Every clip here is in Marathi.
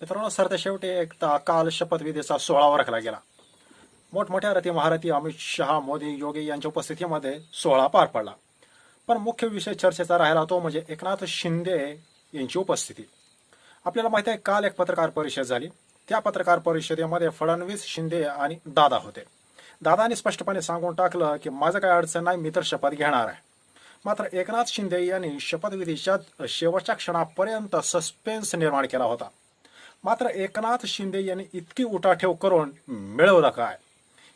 मित्रांनो सरतेशेवटी एक काल शपथविधीचा सोहळा ओळखला गेला. मोठमोठ्या रथी महारथी अमित शहा मोदी योगी यांच्या उपस्थितीमध्ये सोहळा पार पडला. पण मुख्य विषय चर्चेचा राहिला तो म्हणजे एकनाथ शिंदे यांची उपस्थिती. आपल्याला माहिती आहे काल एक पत्रकार परिषद झाली. त्या पत्रकार परिषदेमध्ये फडणवीस शिंदे आणि दादा होते. दादाने स्पष्टपणे सांगून टाकलं की माझं काय अडचण नाही मी तर शपथ घेणार आहे. मात्र एकनाथ शिंदे यांनी शपथविधीच्या शेवटच्या क्षणापर्यंत सस्पेन्स निर्माण केला होता. मात्र एकनाथ शिंदे यांनी इतकी उठाठेव करून मिळवलं काय?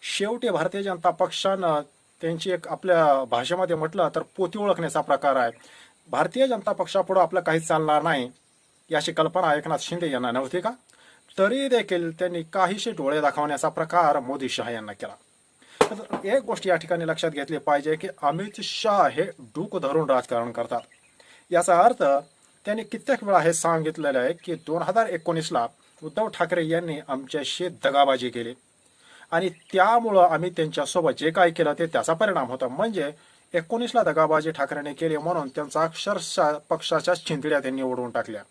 शेवटी भारतीय जनता पक्षानं त्यांची एक आपल्या भाषेमध्ये म्हटलं तर पोती ओळखण्याचा प्रकार आहे. भारतीय जनता पक्षापुढे आपलं काही चालणार नाही याची कल्पना एकनाथ शिंदे यांना नव्हती का? तरी देखील त्यांनी काहीशी डोळे दाखवण्याचा प्रकार मोदी शहा यांना केला. तर एक गोष्ट या ठिकाणी लक्षात घेतली पाहिजे की अमित शहा हे डूक धरून राजकारण करतात. याचा अर्थ त्यांनी कित्येक वेळा हे सांगितलेलं आहे की दोन हजार एकोणीसला उद्धव ठाकरे यांनी आमच्याशी दगाबाजी केली. आणि त्यामुळं आम्ही त्यांच्यासोबत जे काही केलं ते त्याचा परिणाम होता. म्हणजे एकोणीसला दगाबाजी ठाकरेने केली म्हणून त्यांचा अक्षरशः पक्षाच्या चिंतड्या त्यांनी उडवून टाकल्या.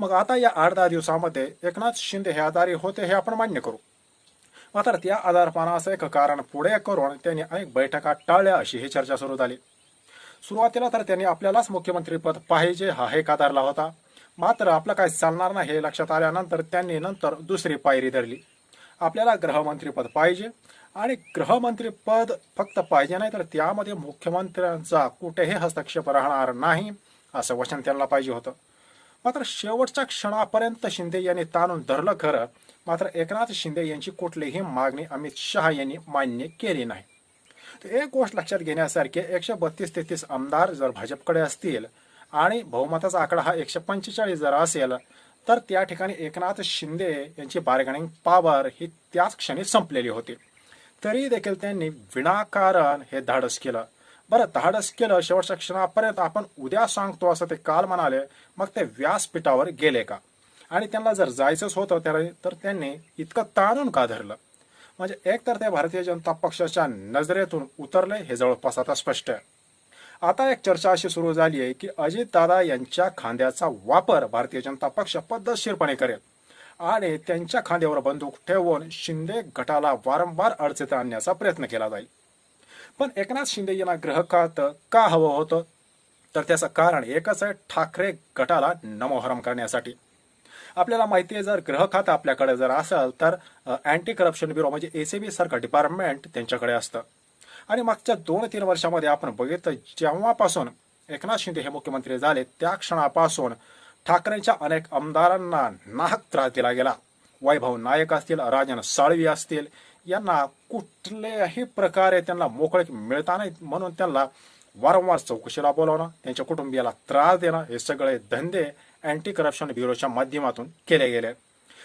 मग आता या आठ दहा दिवसामध्ये एकनाथ शिंदे हे आधारी होते हे आपण मान्य करू. मात्र त्या आधारपणाचं एक कारण पुढे करून त्यांनी अनेक बैठका टाळल्या अशी ही चर्चा सुरू झाली. सुरुवातीला तर त्यांनी आपल्यालाच मुख्यमंत्रीपद पाहिजे हा हे आधारला होता. मात्र आपलं काय चालणार नाही हे लक्षात आल्यानंतर त्यांनी नंतर दुसरी पायरी धरली. आपल्याला गृहमंत्रीपद पाहिजे आणि गृहमंत्रीपद फक्त पाहिजे नाही तर त्यामध्ये मुख्यमंत्र्यांचा कुठेही हस्तक्षेप राहणार नाही असं वचन त्यांना पाहिजे होतं. मात्र शेवटच्या क्षणापर्यंत शिंदे यांनी ताणून धरलं खरं मात्र एकनाथ शिंदे यांची कुठलीही मागणी अमित शहा यांनी मान्य केली नाही. तर एक गोष्ट लक्षात घेण्यासारखी एकशे बत्तीस तेहतीस आमदार जर भाजपकडे असतील आणि बहुमताचा आकडा हा एकशे पंचेचाळीस जर असेल तर त्या ठिकाणी एकनाथ शिंदे यांची बार्गेनिंग पॉवर ही त्याच क्षणी संपलेली होती. तरी देखील त्यांनी विनाकारण हे धाडस केलं. बरं धाडस केलं शेवटच्या क्षणापर्यंत आपण उद्या सांगतो असं ते काल म्हणाले मग ते व्यासपीठावर गेले का? आणि त्यांना जर जायचंच होतं त्या तर त्यांनी इतकं ताणून का धरलं? म्हणजे एकतर ते भारतीय जनता पक्षाच्या नजरेतून उतरले हे जवळपास आता स्पष्ट आहे. आता एक चर्चा अशी सुरू झाली आहे की अजितदादा यांच्या खांद्याचा वापर भारतीय जनता पक्ष पद्धतशीरपणे करेल आणि त्यांच्या खांद्यावर बंदूक ठेवून शिंदे गटाला वारंवार अडचणीत आणण्याचा प्रयत्न केला जाईल. पण एकनाथ शिंदे यांना ग्रहकात का हवं होतं? तर त्याचं कारण एकच आहे ठाकरे गटाला नमोहरम करण्यासाठी. आपल्याला माहिती आहे जर ग्रह खातं आपल्याकडे जर असेल तर अँटी करप्शन ब्युरो म्हणजे एसीबी सारखं डिपार्टमेंट त्यांच्याकडे असतं. आणि मागच्या दोन तीन वर्षामध्ये आपण बघितलं जेव्हापासून एकनाथ शिंदे हे मुख्यमंत्री झाले त्या क्षणापासून ठाकरेंच्या अनेक आमदारांना नाहक त्रास दिला गेला. वैभव नायक असतील राजन साळवी असतील यांना कुठल्याही प्रकारे त्यांना मोकळे मिळता नाही म्हणून त्यांना वारंवार चौकशीला बोलावणं त्यांच्या कुटुंबियाला त्रास देणं हे सगळे धंदे अँटी करप्शन ब्युरोच्या माध्यमातून केले गेले.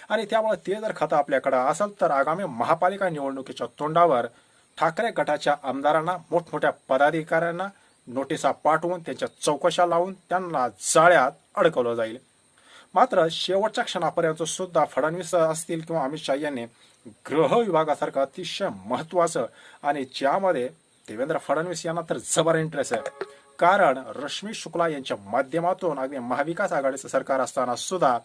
आणि त्यामुळे ते जर खातं आपल्याकडे असेल तर आगामी महापालिका निवडणुकीच्या तोंडावर ठाकरे गटाच्या आमदारांना मोठमोठ्या पदाधिकाऱ्यांना नोटिसा पाठवून त्यांच्या चौकशा लावून त्यांना जाळ्यात अडकवलं जाईल. मात्र शेवटच्या क्षणापर्यंत सुद्धा फडणवीस असतील किंवा अमित शहा यांनी गृह विभागासारखं अतिशय महत्वाचं आणि ज्यामध्ये देवेंद्र फडणवीस यांना तर जबर इंटरेस्ट आहे. कारण रश्मी शुक्ला यांच्या माध्यमातून अगदी महाविकास आघाडीचं सरकार असताना सुद्धा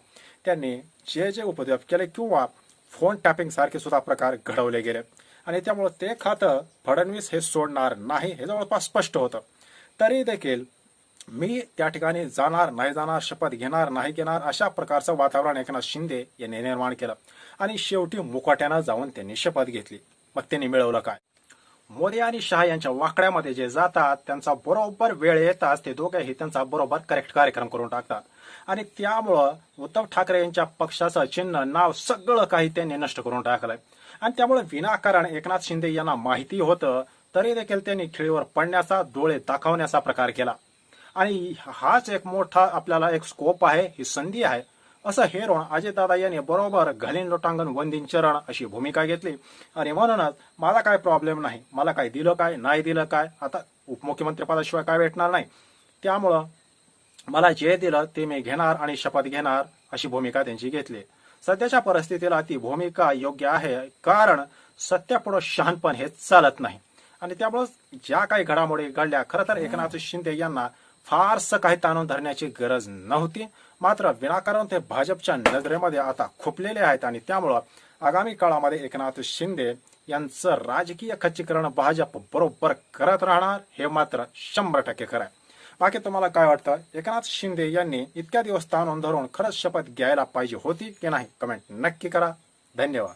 त्यांनी जे जे उपद्व्याप केले किंवा फोन टॅपिंग सारखे सुद्धा प्रकार घडवले गेले. आणि त्यामुळे ते खातं फडणवीस हे सोडणार नाही हे जवळपास स्पष्ट होतं. तरी देखील मी त्या ठिकाणी जाणार नाही जाणार शपथ घेणार नाही घेणार अशा प्रकारचं वातावरण एकनाथ शिंदे यांनी निर्माण केलं. आणि शेवटी मुकाट्यानं जाऊन त्यांनी शपथ घेतली. मग त्यांनी मिळवलं काय? मोदी आणि शहा यांच्या वाकड्यामध्ये जे जातात त्यांचा बरोबर वेळ येताच ते दोघेही त्यांचा बरोबर करेक्ट कार्यक्रम करून टाकतात. आणि त्यामुळं उद्धव ठाकरे यांच्या पक्षाचं चिन्ह नाव सगळं काही त्यांनी नष्ट करून टाकलंय. आणि त्यामुळे विनाकारण एकनाथ शिंदे यांना माहिती होतं तरी देखील त्यांनी खिळीवर पडण्याचा डोळे दाखवण्याचा प्रकार केला. आणि हाच एक मोठा आपल्याला एक स्कोप आहे ही संधी आहे. असं हेरोण अजयदादा यांनी बरोबर घालीन लोटांगण वंदीन चरण अशी भूमिका घेतली. आणि म्हणूनच मला काय प्रॉब्लेम नाही मला काय दिलं काय नाही दिलं काय आता उपमुख्यमंत्री पदाशिवाय काय भेटणार नाही. त्यामुळं मला जे दिलं ते मी घेणार आणि शपथ घेणार अशी भूमिका त्यांची घेतली. सध्याच्या परिस्थितीला ती भूमिका योग्य आहे कारण सत्यापुढं शहाणपण हे चालत नाही. आणि त्यामुळं ज्या काही घडामोडी घडल्या खरं तर एकनाथ शिंदे यांना फारसं काही ताणून धरण्याची गरज नव्हती. मात्र विनाकारण ते भाजपच्या नजरेमध्ये आता खुपलेले आहेत आणि त्यामुळं आगामी काळामध्ये एकनाथ शिंदे यांचं राजकीय खच्चीकरण भाजप बरोबर करत राहणार हे मात्र शंभर टक्के खरं आहे. बाकी तुम्हाला काय वाटतं? एकनाथ शिंदे यांनी इतक्या दिवस ताणून धरून खरंच शपथ घ्यायला पाहिजे होती की नाही? कमेंट नक्की करा. धन्यवाद.